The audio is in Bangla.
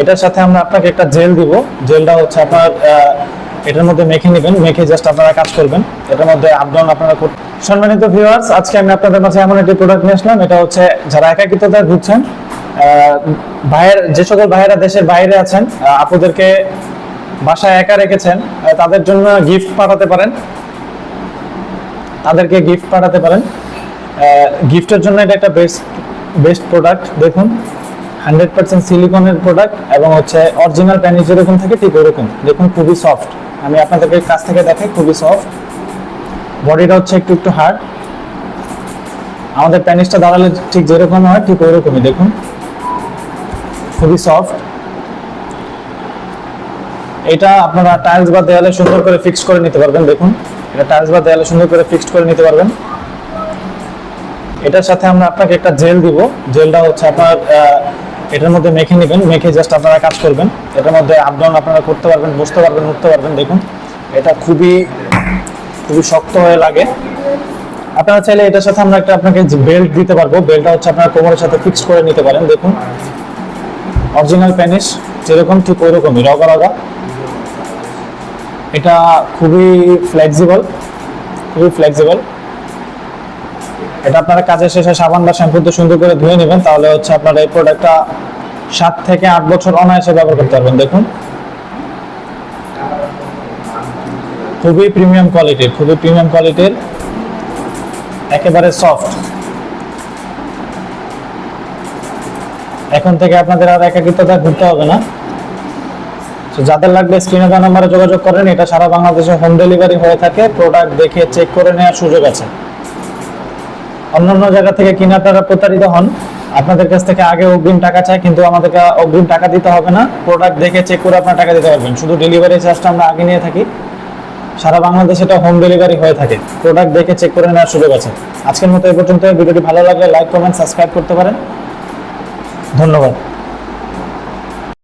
এটার সাথে আমরা আপনাকে একটা জেল দিব। জেলটা হচ্ছে আপনার এটার মধ্যে মেখে নেবেন মেখে জাস্ট আপনারা কাজ করবেন। এটার মধ্যে আপ ডাউন আপনারা সম্মানিত ভিউয়ার্স আজকে আমি আপনাদের মাঝে এমন একটি প্রোডাক্ট নিয়ে আসলাম। এটা হচ্ছে যারা একাকিত্বতায় ভুগছেন ভাইয়ের যে সকল ভাইয়েরা দেশের বাইরে আছেন আহ, আপুদেরকে বাসায় একা রেখেছেন তাদের জন্য গিফট পাঠাতে পারেন। তাদেরকে গিফট পাঠাতে পারেন। গিফটের জন্য এটা একটা বেস্ট বেস্ট প্রোডাক্ট দেখুন। হান্ড্রেড পার্সেন্ট সিলিকনের প্রোডাক্ট এবং হচ্ছে অরিজিনাল প্যানিস যেরকম থাকে ঠিক ওরকম। দেখুন, খুবই সফট আমি আপনাদেরকে কাছ থেকে দেখাই, খুবই সফট বডিটা হচ্ছে একটু একটু হার্ড আমাদের প্যানিসটা দাঁড়ালে ঠিক যেরকম হয়, ঠিক ওরকমই। দেখুন, খুবই সফট এটা আপনারা টাইলস বা দেয়ালে সুন্দর করে ফিক্সড করে নিতে পারবেন, দেখুন। এটা টাইলস বা দেয়ালে সুন্দর করে ফিক্সড করে নিতে পারবেন। এটার সাথে আমরা আপনাকে একটা জেল দিব। জেলটা হচ্ছে আপনার এটার মধ্যে মেখে নেবেন, মেখে জাস্ট আপনারা কাজ করবেন। এটার মধ্যে আপ ডাউন আপনারা করতে পারবেন, বসতে পারবেন, উঠতে পারবেন, দেখুন। এটা খুবই খুবই শক্ত হয়ে লাগে। আপনারা চাইলে এটার সাথে আমরা একটা আপনাকে বেল্ট দিতে পারব বেল্টটা হচ্ছে আপনার কোমরের সাথে ফিক্সড করে নিতে পারেন, দেখুন। অরিজিনাল প্যানিস যেরকম ঠিক ওই রকমই রগা রগা। এটা খুবই ফ্লেক্সিবল খুবই ফ্লেক্সিবল এটা আপনারা কাজের শেষে সাবান বা শ্যাম্পুতে সুন্দর করে ধুয়ে নেবেন, তাহলে হচ্ছে আপনারা এই প্রোডাক্টটা সাত থেকে আট বছর অনায়াসে ব্যবহার করতে পারবেন, দেখুন। খুবই প্রিমিয়াম কোয়ালিটির খুবই প্রিমিয়াম কোয়ালিটির একেবারে সফট এখন থেকে আপনাদের আর একাকিত্বতা ঘুরতে হবে না। তো যাদের লাগবে স্ক্রিনে দেওয়া নাম্বারে যোগাযোগ করেন, এটা সারা বাংলাদেশে হোম ডেলিভারি হয়ে থাকে প্রোডাক্ট দেখে চেক করে নেওয়ার সুযোগ আছে। অন্যান্য জায়গা থেকে কিনে আপনারা প্রতারিত হন। আপনাদের কাছ থেকে আগে অগ্রিম টাকা চায়, কিন্তু আমাদেরকে অগ্রিম টাকা দিতে হবে না। প্রোডাক্ট দেখে চেক করে আপনার টাকা দিতে পারবেন। শুধু ডেলিভারি চার্জটা আমরা আগে নিয়ে থাকি। সারা বাংলাদেশে এটা হোম ডেলিভারি হয়ে থাকে। প্রোডাক্ট দেখে চেক করে নেওয়ার সুযোগ আছে। আজকের মতো এই পর্যন্ত ভিডিওটি ভালো লাগলে লাইক কমেন্ট সাবস্ক্রাইব করতে পারেন। ধন্যবাদ।